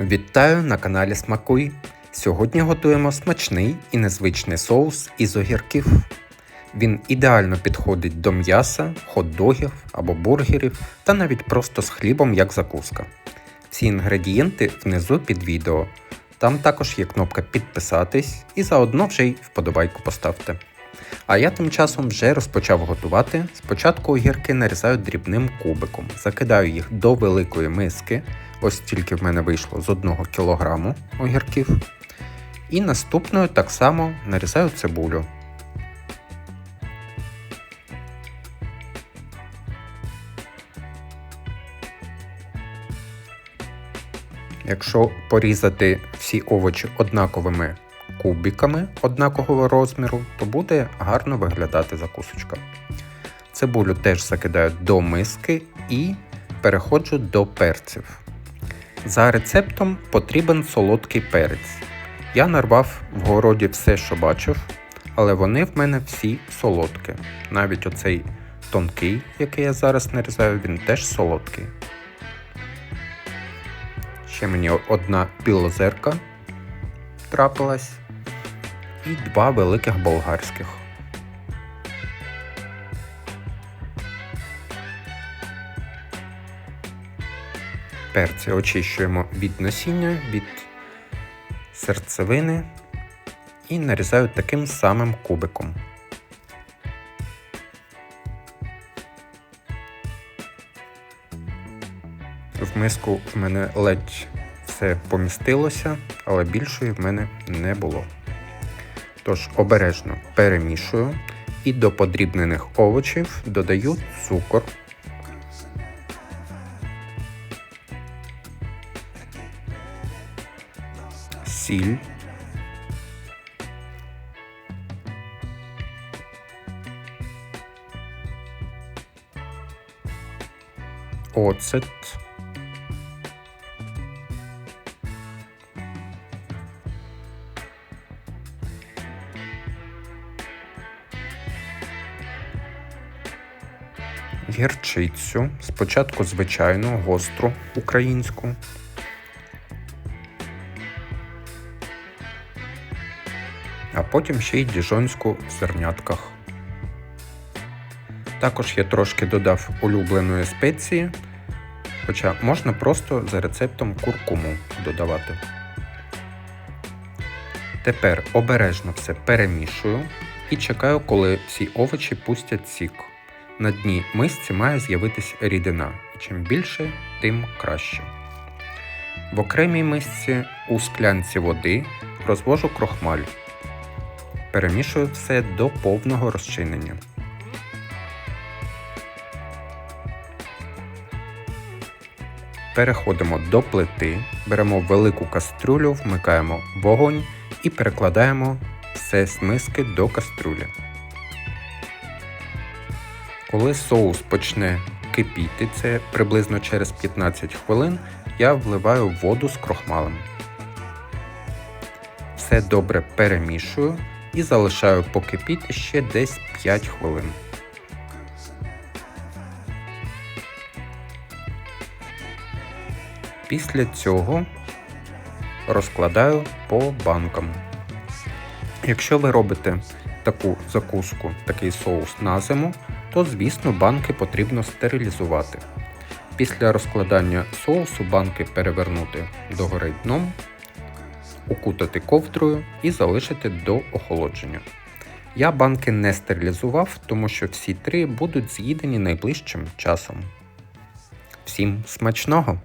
Вітаю на каналі Смакуй. Сьогодні готуємо смачний і незвичний соус із огірків. Він ідеально підходить до м'яса, хот-догів або бургерів та навіть просто з хлібом як закуска. Всі інгредієнти внизу під відео. Там також є кнопка підписатись і заодно вже й вподобайку поставте. А я тим часом вже розпочав готувати. Спочатку огірки нарізаю дрібним кубиком, закидаю їх до великої миски. Ось тільки в мене вийшло з 1 кг огірків. І наступною так само нарізаю цибулю. Якщо порізати всі овочі однаковими кубиками однакового розміру, то буде гарно виглядати закусочка. Цибулю теж закидаю до миски і переходжу до перців. За рецептом потрібен солодкий перець. Я нарвав в городі все, що бачив, але вони в мене всі солодкі. Навіть оцей тонкий, який я зараз нарізаю, він теж солодкий. Ще мені одна білозерка трапилась і два великих болгарських. Перці очищуємо від насіння, від серцевини і нарізаю таким самим кубиком. В миску в мене ледь все помістилося, але більшої в мене не було. Тож обережно перемішую і до подрібнених овочів додаю цукор. Сіль. Оцет. Гірчицю, спочатку звичайну, гостру українську. А потім ще й діжонську в зернятках. Також я трошки додав улюбленої спеції, хоча можна просто за рецептом куркуму додавати. Тепер обережно все перемішую і чекаю, коли всі овочі пустять сік. На дні мисці має з'явитись рідина, і чим більше, тим краще. В окремій мисці у склянці води розвожу крохмаль. Перемішую все до повного розчинення. Переходимо до плити, беремо велику кастрюлю, вмикаємо вогонь і перекладаємо все з миски до кастрюлі. Коли соус почне кипіти, це приблизно через 15 хвилин, я вливаю воду з крохмалем. Все добре перемішую і залишаю покипіти ще десь 5 хвилин. Після цього розкладаю по банкам. Якщо ви робите таку закуску, такий соус на зиму, то звісно банки потрібно стерилізувати. Після розкладання соусу банки перевернути догори дном, укутати ковдрою і залишити до охолодження. Я банки не стерилізував, тому що всі три будуть з'їдені найближчим часом. Всім смачного!